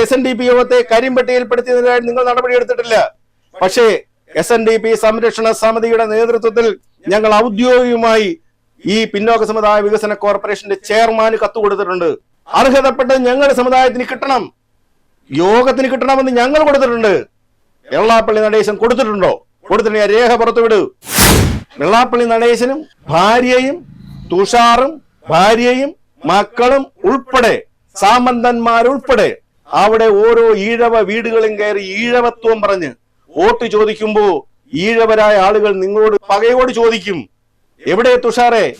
S N D P യോഗത്തെ കരിമ്പട്ടിയിൽപ്പെടുത്തിയതിനായി നിങ്ങൾ നടപടിയെടുത്തിട്ടില്ല പക്ഷേ എസ് എൻ ഡി പി സംരക്ഷണ സമിതിയുടെ നേതൃത്വത്തിൽ ഞങ്ങൾ ഔദ്യോഗികമായി ഈ പിന്നോക്ക സമുദായ വികസന കോർപ്പറേഷന്റെ ചെയർമാന് കത്തു കൊടുത്തിട്ടുണ്ട്. അർഹതപ്പെട്ടത് ഞങ്ങളുടെ സമുദായത്തിന് കിട്ടണം. യോഗത്തിന് കിട്ടണമെന്ന് ഞങ്ങൾ കൊടുത്തിട്ടുണ്ട്. വെള്ളാപ്പള്ളി നടേശൻ കൊടുത്തിട്ടുണ്ടോ? കൊടുത്തിട്ടുണ്ടെങ്കിൽ രേഖ പുറത്തുവിടു. വെള്ളാപ്പള്ളി നടേശനും ഭാര്യയും തുഷാറും ഭാര്യയും മക്കളും ഉൾപ്പെടെ സാമന്തന്മാരുൾപ്പെടെ അവിടെ ഓരോ ഈഴവ വീടുകളും കയറി ഈഴവത്വം പറഞ്ഞ് വോട്ട് ചോദിക്കുമ്പോ ഈഴവരായ ആളുകൾ നിങ്ങളോട് പകയോട് ചോദിക്കും എവിടെ തുഷാറെ?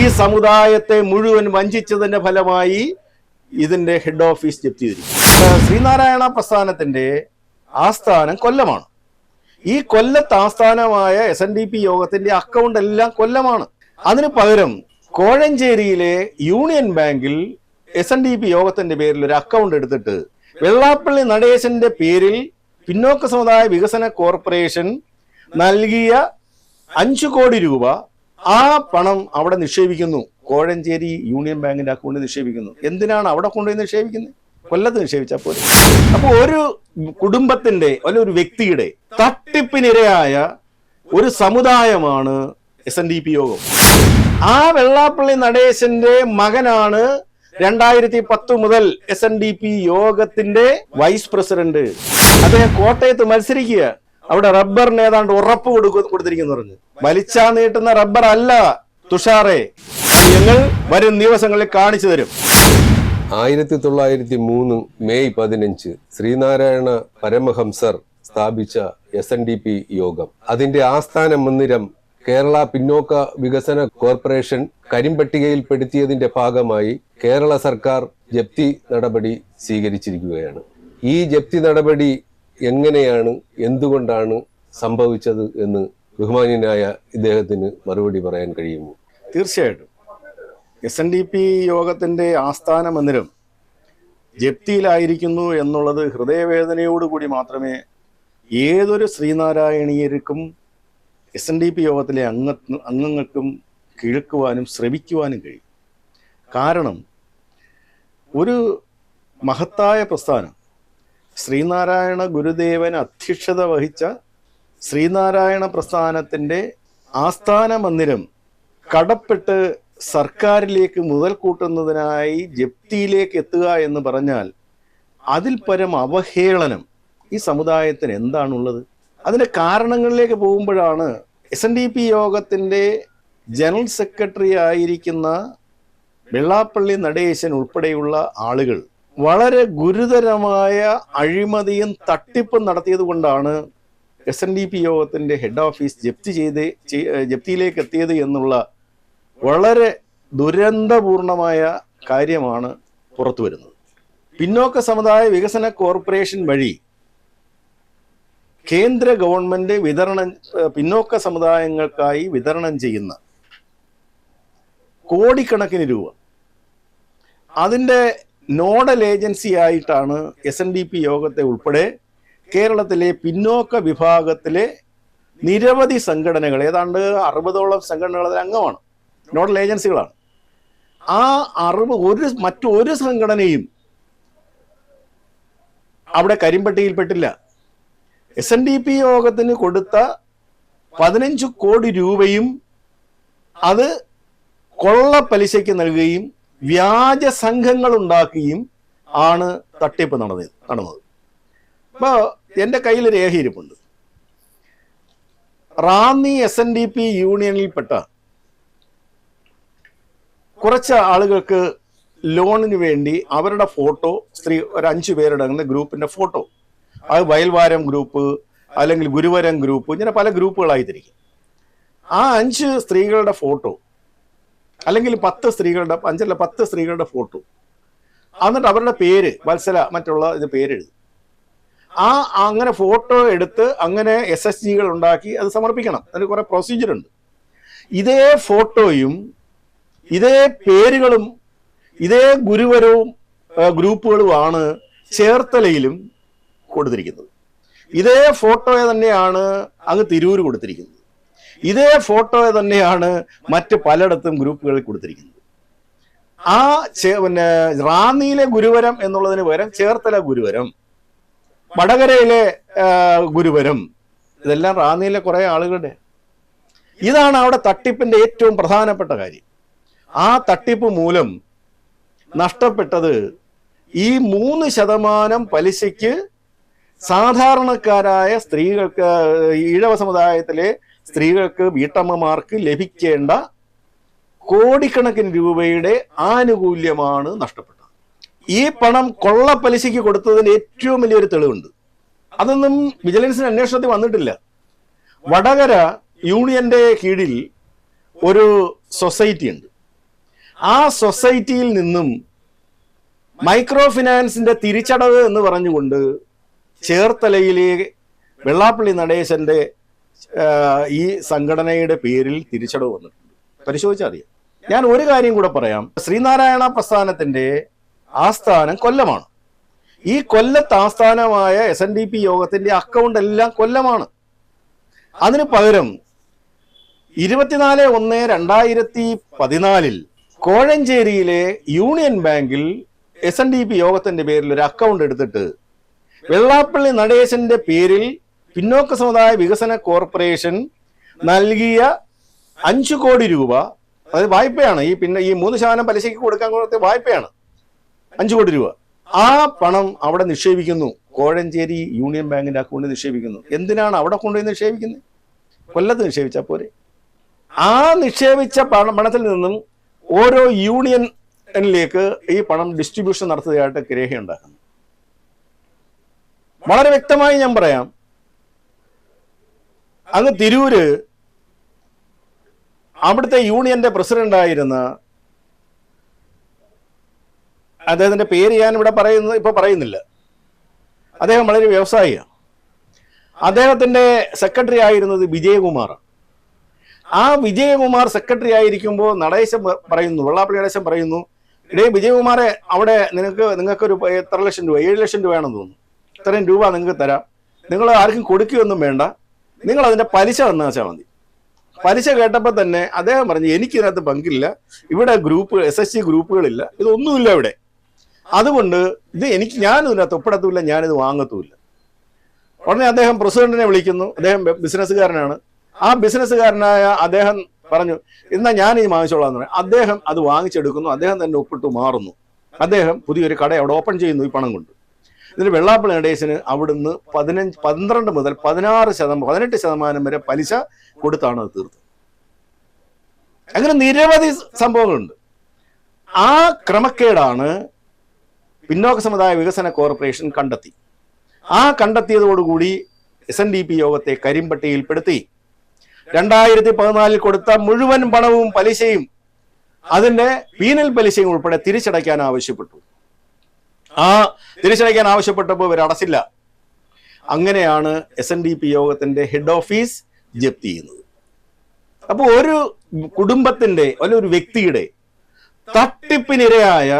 ഈ സമുദായത്തെ മുഴുവൻ വഞ്ചിച്ചതിന്റെ ഫലമായി ഇതിന്റെ ഹെഡ് ഓഫീസ് ജപ്തി ചെയ്തിരിക്കും ശ്രീനാരായണ പ്രസ്ഥാനത്തിന്റെ ആസ്ഥാനം കൊല്ലമാണ്. ഈ കൊല്ലത്ത് ആസ്ഥാനമായ എസ് എൻ ഡി പി യോഗത്തിന്റെ അക്കൗണ്ട് എല്ലാം കൊല്ലമാണ്. അതിന് പകരം കോഴഞ്ചേരിയിലെ യൂണിയൻ ബാങ്കിൽ എസ് എൻ ഡി പി യോഗത്തിന്റെ പേരിൽ ഒരു അക്കൗണ്ട് എടുത്തിട്ട് വെള്ളാപ്പള്ളി നടേശന്റെ പേരിൽ പിന്നോക്ക സമുദായ വികസന കോർപ്പറേഷൻ നൽകിയ അഞ്ചു കോടി രൂപ ആ പണം അവിടെ നിക്ഷേപിക്കുന്നു. കോഴഞ്ചേരി യൂണിയൻ ബാങ്കിന്റെ അക്കൗണ്ടിൽ നിക്ഷേപിക്കുന്നു. എന്തിനാണ് അവിടെ കൊണ്ടുപോയി നിക്ഷേപിക്കുന്നത്? കൊല്ലത്ത് നിക്ഷേപിച്ചാൽ പോലെ അപ്പൊ ഒരു കുടുംബത്തിന്റെ അല്ല ഒരു വ്യക്തിയുടെ തട്ടിപ്പിനിരയായ ഒരു സമുദായമാണ് എസ് എൻ ഡി പി യോഗം. ആ വെള്ളാപ്പള്ളി നടേശന്റെ മകനാണ് രണ്ടായിരത്തി പത്ത് മുതൽ എസ് എൻ ഡി പി യോഗത്തിന്റെ വൈസ് പ്രസിഡന്റ്. അദ്ദേഹം കോട്ടയത്ത് മത്സരിക്കുക. അവിടെ റബ്ബറിന് ഏതാണ്ട് ഉറപ്പ് കൊടുത്തിരിക്കുന്നു പറഞ്ഞു. വലിച്ചാ നീട്ടുന്ന റബ്ബർ അല്ല തുഷാറെ. ഞങ്ങൾ വരും ദിവസങ്ങളിൽ കാണിച്ചു തരും. ആയിരത്തി തൊള്ളായിരത്തി മൂന്ന് മെയ് പതിനഞ്ച് ശ്രീനാരായണ പരമഹംസർ സ്ഥാപിച്ച എസ് എൻ ഡി പി യോഗം. അതിന്റെ ആസ്ഥാന മന്ദിരം കേരള പിന്നോക്ക വികസന കോർപ്പറേഷൻ കരിമ്പട്ടികയിൽപ്പെടുത്തിയതിന്റെ ഭാഗമായി കേരള സർക്കാർ ജപ്തി നടപടി സ്വീകരിച്ചിരിക്കുകയാണ്. ഈ ജപ്തി നടപടി എങ്ങനെയാണ് എന്തുകൊണ്ടാണ് സംഭവിച്ചത് എന്ന് ബഹുമാന്യനായ ഇദ്ദേഹത്തിന് മറുപടി പറയാൻ കഴിയുമോ? തീർച്ചയായിട്ടും. എസ് എൻ ഡി പി യോഗത്തിന്റെ ആസ്ഥാന മന്ദിരം ജപ്തിയിലായിരിക്കുന്നു എന്നുള്ളത് ഹൃദയവേദനയോടുകൂടി മാത്രമേ ഏതൊരു ശ്രീനാരായണീയർക്കും എസ് എൻ ഡി പി യോഗത്തിലെ അംഗ അംഗങ്ങൾക്കും കിഴക്കുവാനും ശ്രമിക്കുവാനും കഴിയും. കാരണം ഒരു മഹത്തായ പ്രസ്ഥാനം ശ്രീനാരായണ ഗുരുദേവൻ അധ്യക്ഷത വഹിച്ച ശ്രീനാരായണ പ്രസ്ഥാനത്തിന്റെ ആസ്ഥാന മന്ദിരം കടപ്പെട്ട് സർക്കാരിലേക്ക് മുതൽ കൂട്ടുന്നതിനായി ജപ്തിയിലേക്ക് എത്തുക എന്ന് പറഞ്ഞാൽ അതിൽ പരം അവഹേളനം ഈ സമുദായത്തിന് എന്താണുള്ളത്? അതിന്റെ കാരണങ്ങളിലേക്ക് പോകുമ്പോഴാണ് എസ് എൻ ഡി പി യോഗത്തിന്റെ ജനറൽ സെക്രട്ടറി ആയിരിക്കുന്ന വെള്ളാപ്പള്ളി നടേശൻ ഉൾപ്പെടെയുള്ള ആളുകൾ വളരെ ഗുരുതരമായ അഴിമതിയും തട്ടിപ്പും നടത്തിയത് കൊണ്ടാണ് എസ് എൻ ഡി പി യോഗത്തിന്റെ ഹെഡ് ഓഫീസ് ജപ്തി ചെയ്ത് ജപ്തിയിലേക്ക് എത്തിയത് എന്നുള്ള വളരെ ദുരന്തപൂർണമായ കാര്യമാണ് പുറത്തു വരുന്നത് പിന്നോക്ക സമുദായ വികസന കോർപ്പറേഷൻ വഴി കേന്ദ്ര ഗവൺമെന്റ് വിതരണം പിന്നോക്ക സമുദായങ്ങൾക്കായി വിതരണം ചെയ്യുന്ന കോടിക്കണക്കിന് രൂപ. അതിന്റെ നോഡൽ ഏജൻസി ആയിട്ടാണ് എസ് എൻ ഡി പി യോഗത്തെ ഉൾപ്പെടെ കേരളത്തിലെ പിന്നോക്ക വിഭാഗത്തിലെ നിരവധി സംഘടനകൾ ഏതാണ്ട് അറുപതോളം സംഘടനകൾ അതിൽ അംഗമാണ്. നോഡൽ ഏജൻസികളാണ്. ആ അറിവ് ഒരു മറ്റൊരു സംഘടനയും അവിടെ കരിമ്പട്ടിയിൽപ്പെട്ടില്ല. എസ് എൻ ഡി പി യോഗത്തിന് കൊടുത്ത പതിനഞ്ച് കോടി രൂപയും അത് കൊള്ള പലിശയ്ക്ക് നൽകുകയും വ്യാജ സംഘങ്ങൾ ഉണ്ടാക്കുകയും ആണ് തട്ടിപ്പ് നടന്നത് നടന്നത്. അപ്പോൾ എന്റെ കയ്യിൽ രേഖ ഇരിപ്പുണ്ട്. Ranni S N D P യൂണിയനിൽപ്പെട്ട കുറച്ച് ആളുകൾക്ക് ലോണിന് വേണ്ടി അവരുടെ ഫോട്ടോ സ്ത്രീ ഒരു അഞ്ചു പേരുടെ ഗ്രൂപ്പിന്റെ ഫോട്ടോ അത് വയൽവാരം ഗ്രൂപ്പ് അല്ലെങ്കിൽ ഗുരുവരം ഗ്രൂപ്പ് ഇങ്ങനെ പല ഗ്രൂപ്പുകളായി തിരിക്കും ആ അഞ്ച് സ്ത്രീകളുടെ ഫോട്ടോ അല്ലെങ്കിൽ പത്ത് സ്ത്രീകളുടെ അഞ്ചല്ല പത്ത് സ്ത്രീകളുടെ ഫോട്ടോ. എന്നിട്ട് അവരുടെ പേര് വത്സല മറ്റുള്ള ഇത് പേരെഴുതും. ആ അങ്ങനെ ഫോട്ടോ എടുത്ത് അങ്ങനെ എസ് എസ് ജികൾ ഉണ്ടാക്കി അത് സമർപ്പിക്കണം. അതിന് കുറെ പ്രൊസീജിയർ ഉണ്ട്. ഇതേ ഫോട്ടോയും ഇതേ പേരുകളും ഇതേ ഗുരുവരവും ഗ്രൂപ്പുകളുമാണ് ചേർത്തലയിലും കൊടുത്തിരിക്കുന്നത്. ഇതേ ഫോട്ടോയെ തന്നെയാണ് അങ്ങ് തിരൂര് കൊടുത്തിരിക്കുന്നത്. ഇതേ ഫോട്ടോയെ തന്നെയാണ് മറ്റ് പലയിടത്തും ഗ്രൂപ്പുകളിൽ കൊടുത്തിരിക്കുന്നത്. ആ പിന്നെ റാന്നിയിലെ ഗുരുവരം എന്നുള്ളതിന് പകരം ചേർത്തല ഗുരുവരം വടകരയിലെ ഗുരുവരം ഇതെല്ലാം റാന്നിയിലെ കുറെ ആളുകളുടെ. ഇതാണ് അവിടെ തട്ടിപ്പിന്റെ ഏറ്റവും പ്രധാനപ്പെട്ട കാര്യം. ആ തട്ടിപ്പ് മൂലം നഷ്ടപ്പെട്ടത് ഈ മൂന്ന് ശതമാനം പലിശയ്ക്ക് സാധാരണക്കാരായ സ്ത്രീകൾക്ക് ഈഴവ സമുദായത്തിലെ സ്ത്രീകൾക്ക് വീട്ടമ്മമാർക്ക് ലഭിക്കേണ്ട കോടിക്കണക്കിന് രൂപയുടെ ആനുകൂല്യമാണ് നഷ്ടപ്പെട്ടത്. ഈ പണം കൊള്ള പലിശയ്ക്ക് കൊടുത്തതിന് ഏറ്റവും വലിയൊരു തെളിവുണ്ട്. അതൊന്നും വിജിലൻസിന് അന്വേഷണത്തിൽ വന്നിട്ടില്ല. വടകര യൂണിയന്റെ കീഴിൽ ഒരു സൊസൈറ്റി ഉണ്ട് ആ സൊസൈറ്റിയിൽ നിന്നും മൈക്രോ ഫിനാൻസിന്റെ തിരിച്ചടവ് എന്ന് പറഞ്ഞുകൊണ്ട് ചേർത്തലയിലെ വെള്ളാപ്പള്ളി നടേശന്റെ ഈ സംഘടനയുടെ പേരിൽ തിരിച്ചടവ് വന്നിട്ടുണ്ട്. പരിശോധിച്ചാൽ ഞാൻ ഒരു കാര്യം കൂടെ പറയാം. ശ്രീനാരായണ പ്രസ്ഥാനത്തിന്റെ ആസ്ഥാനം കൊല്ലമാണ്. ഈ കൊല്ലത്ത് ആസ്ഥാനമായ എസ് എൻ ഡി പി യോഗത്തിന്റെ അക്കൗണ്ട് എല്ലാം കൊല്ലമാണ്. അതിന് പകരം ഇരുപത്തിനാല് ഒന്ന് രണ്ടായിരത്തി പതിനാലിൽ കോഴഞ്ചേരിയിലെ യൂണിയൻ ബാങ്കിൽ എസ് എൻ ഡി പി യോഗത്തിന്റെ പേരിൽ ഒരു അക്കൗണ്ട് എടുത്തിട്ട് വെള്ളാപ്പള്ളി നടേശന്റെ പേരിൽ പിന്നോക്ക സമുദായ വികസന കോർപ്പറേഷൻ നൽകിയ അഞ്ചു കോടി രൂപ. അതായത് വായ്പയാണ്. ഈ പിന്നെ ഈ മൂന്ന് ശതമാനം പലിശയ്ക്ക് കൊടുക്കാൻ കൊടുത്ത വായ്പയാണ്. അഞ്ചു കോടി രൂപ. ആ പണം അവിടെ നിക്ഷേപിക്കുന്നു. കോഴഞ്ചേരി യൂണിയൻ ബാങ്കിന്റെ അക്കൗണ്ടിൽ നിക്ഷേപിക്കുന്നു. എന്തിനാണ് അവിടെ കൊണ്ടുപോയി നിക്ഷേപിക്കുന്നത്? കൊല്ലത്ത് നിക്ഷേപിച്ചാൽ പോരെ. ആ നിക്ഷേപിച്ച പണം പണത്തിൽ നിന്നും ഓരോ യൂണിയനിലേക്ക് ഈ പണം ഡിസ്ട്രിബ്യൂഷൻ നടത്തുകയായിട്ട് രേഖയുണ്ടാക്കുന്നു വളരെ വ്യക്തമായി ഞാൻ പറയാം. അങ്ങ് തിരൂര് അവിടുത്തെ യൂണിയന്റെ പ്രസിഡന്റായിരുന്ന അദ്ദേഹത്തിന്റെ പേര് ഞാൻ ഇവിടെ പറയുന്നത് ഇപ്പൊ പറയുന്നില്ല. അദ്ദേഹം വളരെ വ്യവസായിയാണ്. അദ്ദേഹത്തിന്റെ സെക്രട്ടറി ആയിരുന്നത് വിജയകുമാർ. ആ വിജയകുമാർ സെക്രട്ടറി ആയിരിക്കുമ്പോൾ നടേശൻ പ- പറയുന്നു വെള്ളാപ്പള്ളി നടേശം പറയുന്നു ഇടേ വിജയകുമാറെ അവിടെ നിനക്ക് നിങ്ങൾക്ക് ഒരു എത്ര ലക്ഷം രൂപ ഏഴ് ലക്ഷം രൂപയാണെന്ന് തോന്നുന്നു. ഇത്രയും രൂപ നിങ്ങൾക്ക് തരാം. നിങ്ങൾ ആർക്കും കൊടുക്കുകയൊന്നും വേണ്ട. നിങ്ങൾ അതിന്റെ പലിശ തന്നു വെച്ചാൽ മതി. പലിശ കേട്ടപ്പോൾ തന്നെ അദ്ദേഹം പറഞ്ഞു എനിക്ക് ഇതിനകത്ത് പങ്കില്ല. ഇവിടെ ഗ്രൂപ്പ് എസ് എസ് സി ഗ്രൂപ്പുകളില്ല. ഇതൊന്നുമില്ല ഇവിടെ. അതുകൊണ്ട് ഇത് എനിക്ക് ഞാൻ ഇതിനകത്ത് ഒപ്പിടത്തുമില്ല ഞാനിത് വാങ്ങത്തുമില്ല. ഉടനെ അദ്ദേഹം പ്രസിഡന്റിനെ വിളിക്കുന്നു. അദ്ദേഹം ബിസിനസ്സുകാരനാണ്. ആ ബിസിനസ്സുകാരനായ അദ്ദേഹം പറഞ്ഞു എന്നാ ഞാൻ ഈ വാങ്ങിച്ചോളാം പറഞ്ഞു. അദ്ദേഹം അത് വാങ്ങിച്ചെടുക്കുന്നു. അദ്ദേഹം തന്നെ ഒപ്പിട്ട് മാറുന്നു. അദ്ദേഹം പുതിയൊരു കട അവിടെ ഓപ്പൺ ചെയ്യുന്നു ഈ പണം കൊണ്ട്. ഇതിന് വെള്ളാപ്പള്ളി നടേശന് അവിടുന്ന് പതിനഞ്ച് പന്ത്രണ്ട് മുതൽ പതിനാറ് ശതമാനം പതിനെട്ട് ശതമാനം വരെ പലിശ കൊടുത്താണ് അത് തീർത്തത്. അങ്ങനെ നിരവധി സംഭവങ്ങളുണ്ട്. ആ ക്രമക്കേടാണ് പിന്നോക്ക സമുദായ വികസന കോർപ്പറേഷൻ കണ്ടെത്തി. ആ കണ്ടെത്തിയതോടുകൂടി എസ് എൻ ഡി പി യോഗത്തെ കരിമ്പട്ടിയിൽപ്പെടുത്തി. രണ്ടായിരത്തി പതിനാലിൽ കൊടുത്ത മുഴുവൻ പണവും പലിശയും അതിന്റെ പീനൽ പലിശയും ഉൾപ്പെടെ തിരിച്ചടയ്ക്കാൻ ആവശ്യപ്പെട്ടു. ആ തിരിച്ചടയ്ക്കാൻ ആവശ്യപ്പെട്ടപ്പോൾ ഇവർ അടച്ചില്ല. അങ്ങനെയാണ് എസ് എൻ ഡി പി യോഗത്തിന്റെ ഹെഡ് ഓഫീസ് ജപ്തി ചെയ്യുന്നത്. അപ്പോൾ ഒരു കുടുംബത്തിന്റെ അല്ലെ ഒരു വ്യക്തിയുടെ തട്ടിപ്പിനിരയായ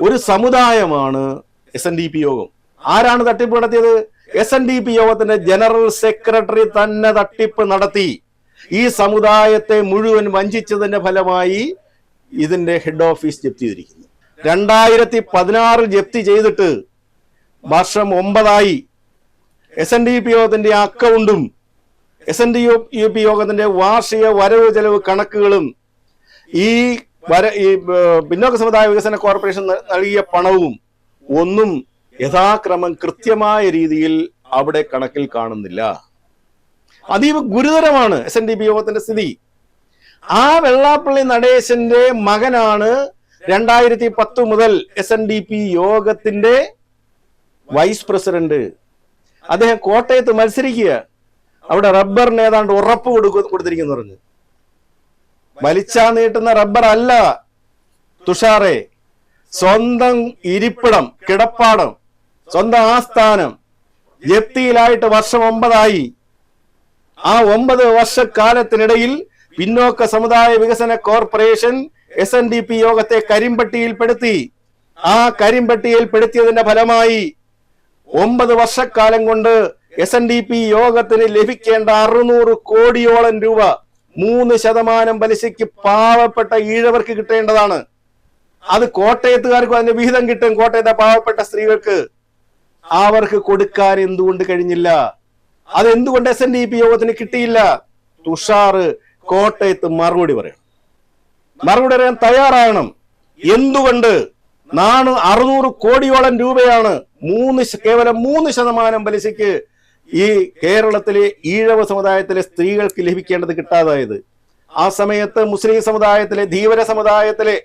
ഒരു സമുദായമാണ് എസ് എൻ ഡി പി യോഗം. ആരാണ് തട്ടിപ്പ് നടത്തിയത്? എസ് എൻ ഡി പി യോഗത്തിന്റെ ജനറൽ സെക്രട്ടറി തന്നെ തട്ടിപ്പ് നടത്തി. ഈ സമുദായത്തെ മുഴുവൻ വഞ്ചിച്ചതിന്റെ ഫലമായി ഇതിന്റെ ഹെഡ് ഓഫീസ് ജപ്തി ചെയ്തിരിക്കുന്നു. രണ്ടായിരത്തി പതിനാറിൽ ജപ്തി ചെയ്തിട്ട് വർഷം ഒമ്പതായി എസ് എൻ ഡി പി യോഗത്തിന്റെ അക്കൗണ്ടും S N D U P യോഗത്തിന്റെ വാർഷിക വരവ് ചെലവ് കണക്കുകളും ഈ വര ഈ പിന്നോക്ക സമുദായ വികസന കോർപ്പറേഷൻ നൽകിയ പണവും ഒന്നും യഥാക്രമം കൃത്യമായ രീതിയിൽ അവിടെ കണക്കിൽ കാണുന്നില്ല. അതീവ ഗുരുതരമാണ് എസ് എൻ ഡി പി യോഗത്തിന്റെ സ്ഥിതി. ആ വെള്ളാപ്പള്ളി നടേശന്റെ മകനാണ് രണ്ടായിരത്തി പത്ത് മുതൽ എസ് എൻ ഡി പി യോഗത്തിന്റെ വൈസ് പ്രസിഡന്റ്. അദ്ദേഹം കോട്ടയത്ത് മത്സരിക്കുക. അവിടെ റബ്ബറിന് ഏതാണ്ട് ഉറപ്പ് കൊടുത്തിരിക്കുന്നു പറഞ്ഞു. വലിച്ചാ നീട്ടുന്ന റബ്ബർ അല്ല. തുഷാറെ സ്വന്തം ഇരിപ്പിടം കിടപ്പാടം സ്വന്തം ആസ്ഥാനം ജപ്തിയിലായിട്ട് വർഷം ഒമ്പതായി. ആ ഒമ്പത് വർഷക്കാലത്തിനിടയിൽ പിന്നോക്ക സമുദായ വികസന corporation S N D P യോഗത്തെ കരിമ്പട്ടിയിൽപ്പെടുത്തി. ആ കരിമ്പട്ടിയിൽപ്പെടുത്തിയതിന്റെ ഫലമായി ഒമ്പത് വർഷക്കാലം കൊണ്ട് എസ് എൻ ഡി പി യോഗത്തിന് ലഭിക്കേണ്ട അറുന്നൂറ് കോടിയോളം രൂപ മൂന്ന് ശതമാനം പലിശയ്ക്ക് പാവപ്പെട്ട ഈഴവർക്ക് കിട്ടേണ്ടതാണ്. അത് കോട്ടയത്തുകാർക്കും അതിന് വിഹിതം കിട്ടും. കോട്ടയത്തെ പാവപ്പെട്ട സ്ത്രീകൾക്ക് അവർക്ക് കൊടുക്കാൻ എന്തുകൊണ്ട് കഴിഞ്ഞില്ല? അത് എന്തുകൊണ്ട് എസ് എൻ ഡി പി യോഗത്തിന് കിട്ടിയില്ല? തുഷാറ് കോട്ടയത്ത് മറുപടി പറയണം. മറുപടി അറിയാൻ തയ്യാറാകണം. എന്തുകൊണ്ട് നാണ് അറുന്നൂറ് കോടിയോളം രൂപയാണ് മൂന്ന് കേവലം മൂന്ന് ശതമാനം പലിശയ്ക്ക് ഈ കേരളത്തിലെ ഈഴവ സമുദായത്തിലെ സ്ത്രീകൾക്ക് ലഭിക്കേണ്ടത് കിട്ടാതായത്. ആ സമയത്ത് മുസ്ലിം സമുദായത്തിലെ ധീവര സമുദായത്തിലെ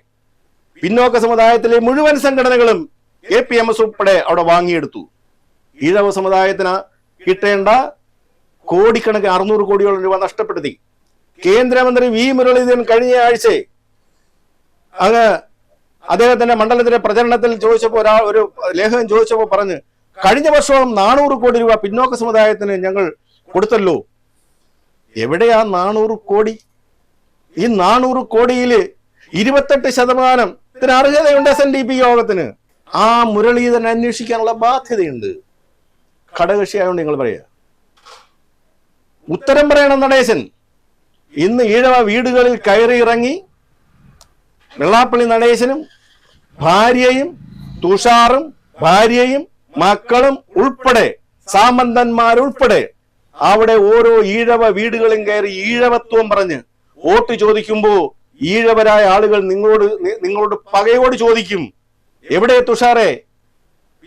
പിന്നോക്ക സമുദായത്തിലെ മുഴുവൻ സംഘടനകളും കെ പി എം എസ് ഉൾപ്പെടെ അവിടെ വാങ്ങിയെടുത്തു. ഈഴവ സമുദായത്തിന് കിട്ടേണ്ട കോടിക്കണക്കിന് അറുന്നൂറ് കോടിയോളം രൂപ നഷ്ടപ്പെടുത്തി. കേന്ദ്രമന്ത്രി വി മുരളീധരൻ കഴിഞ്ഞ ആഴ്ച അങ്ങ് അദ്ദേഹത്തിന്റെ മണ്ഡലത്തിലെ പ്രചരണത്തിൽ ചോദിച്ചപ്പോൾ ഒരാൾ ഒരു ലേഖകൻ ചോദിച്ചപ്പോൾ പറഞ്ഞ് കഴിഞ്ഞ വർഷവും നാനൂറ് കോടി രൂപ പിന്നോക്ക സമുദായത്തിന് ഞങ്ങൾ കൊടുത്തല്ലോ. എവിടെയാ നാനൂറ് കോടി? ഈ നാനൂറ് കോടിയിൽ ഇരുപത്തെട്ട് ശതമാനം ഇതിന് അർഹതയുണ്ട് എസ് എൻ ഡി പി യോഗത്തിന്. ആ മുരളീധരൻ അന്വേഷിക്കാനുള്ള ബാധ്യതയുണ്ട്. ഘടകകക്ഷിയായോണ്ട് നിങ്ങൾ പറയുക. ഉത്തരം പറയണം നടേശൻ. ഇന്ന് ഈഴവ വീടുകളിൽ കയറി ഇറങ്ങി വെള്ളാപ്പള്ളി നടേശനും ഭാര്യയും തുഷാറും ഭാര്യയും മക്കളും ഉൾപ്പെടെ സാമന്തന്മാരുൾപ്പെടെ അവിടെ ഓരോ ഈഴവ വീടുകളും കയറി ഈഴവത്വം പറഞ്ഞ് വോട്ട് ചോദിക്കുമ്പോ ഈഴവരായ ആളുകൾ നിങ്ങളോട് നിങ്ങളോട് പകയോട് ചോദിക്കും എവിടെ തുഷാറെ?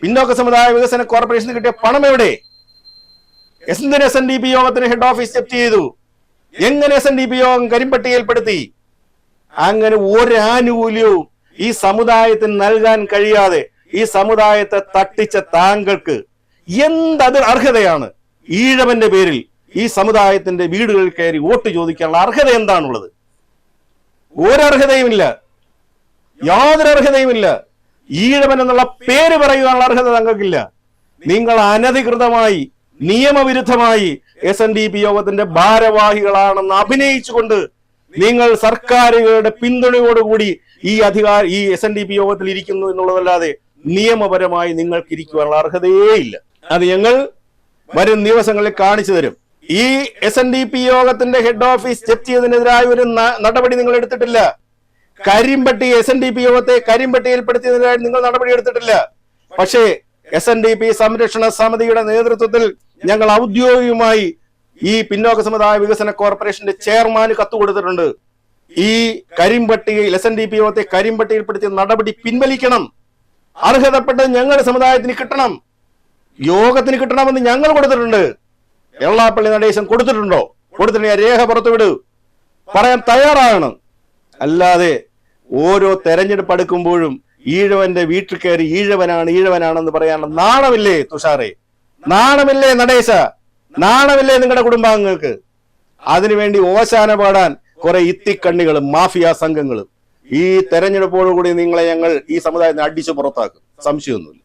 പിന്നോക്ക സമുദായ വികസന കോർപ്പറേഷന് കിട്ടിയ പണം എവിടെ? എസ് എൻ ഡി പി യോഗത്തിന് ഹെഡ് ഓഫീസ് ജപ്തി ചെയ്തു? എങ്ങനെ എസ് എൻ ഡി പി യോഗം കരിമ്പട്ടികയിൽപ്പെടുത്തി? അങ്ങനെ ഒരാനുകൂല്യവും ഈ സമുദായത്തിന് നൽകാൻ കഴിയാതെ ഈ സമുദായത്തെ തട്ടിച്ച താങ്കൾക്ക് എന്തത് അർഹതയാണ്? ഈഴവന്റെ പേരിൽ ഈ സമുദായത്തിന്റെ വീടുകളിൽ കയറി വോട്ട് ചോദിക്കാനുള്ള അർഹത എന്താണുള്ളത്? ഒരർഹതയുമില്ല. യാതൊരു അർഹതയുമില്ല. ഈഴവൻ എന്നുള്ള പേര് പറയുവാനുള്ള അർഹത താങ്കൾക്കില്ല നിങ്ങൾ അനധികൃതമായി നിയമവിരുദ്ധമായി എസ് എൻ ഡി പി യോഗത്തിന്റെ ഭാരവാഹികളാണെന്ന് അഭിനയിച്ചുകൊണ്ട് നിങ്ങൾ സർക്കാരുകളുടെ പിന്തുണയോടുകൂടി ഈ അധികാര ഈ എസ് എൻ ഡി പി യോഗത്തിൽ ഇരിക്കുന്നു എന്നുള്ളതല്ലാതെ നിയമപരമായി നിങ്ങൾക്ക് ഇരിക്കുവാനുള്ള അർഹതയേ ഇല്ല അത് ഞങ്ങൾ വരും ദിവസങ്ങളിൽ കാണിച്ചു തരും. ഈ എസ് എൻ ഡി പി യോഗത്തിന്റെ ഹെഡ് ഓഫീസ് ജപ്തി ചെയ്തതിനെതിരായ ഒരു നടപടി നിങ്ങൾ എടുത്തിട്ടില്ല. കരിമ്പട്ടി എസ് എൻ ഡി പി യോഗത്തെ കരിമ്പട്ടിയിൽപ്പെടുത്തിയതിനായി നിങ്ങൾ നടപടി എടുത്തിട്ടില്ല. പക്ഷേ എസ് എൻ ഡി പി സംരക്ഷണ സമിതിയുടെ നേതൃത്വത്തിൽ ഞങ്ങൾ ഔദ്യോഗികമായി ഈ പിന്നോക്ക സമുദായ വികസന കോർപ്പറേഷന്റെ ചെയർമാന് കത്ത് കൊടുത്തിട്ടുണ്ട്. ഈ കരിമ്പട്ടികയിൽ എസ് എൻ ഡി പി യോഗത്തെ കരിമ്പട്ടികയിൽപ്പെടുത്തിയ നടപടി പിൻവലിക്കണം. അർഹതപ്പെട്ടത് ഞങ്ങളുടെ സമുദായത്തിന് കിട്ടണം. യോഗത്തിന് കിട്ടണമെന്ന് ഞങ്ങൾ കൊടുത്തിട്ടുണ്ട്. എള്ളാപ്പള്ളി നടേശൻ കൊടുത്തിട്ടുണ്ടോ? കൊടുത്തിട്ടുണ്ടെങ്കിൽ രേഖ പുറത്തുവിട്. പറയാൻ തയ്യാറാകണം അല്ലാതെ ഓരോ തെരഞ്ഞെടുപ്പ് അടുക്കുമ്പോഴും ഈഴവന്റെ വീട്ടിൽ കയറി ഈഴവനാണ് ഈഴവനാണെന്ന് പറയാനുള്ള നാണമില്ലേ തുഷാറെ? നാണമില്ലേ നടേശ? നാണമില്ലേ നിങ്ങളുടെ കുടുംബാംഗങ്ങൾക്ക്? അതിനുവേണ്ടി ഓശാന പാടാൻ കുറെ ഇത്തിക്കണ്ണികളും മാഫിയ സംഘങ്ങളും. ഈ തെരഞ്ഞെടുപ്പോടുകൂടി നിങ്ങളെ ഞങ്ങൾ ഈ സമുദായത്തിന് അടിച്ചു പുറത്താക്കും. സംശയമൊന്നുമില്ല.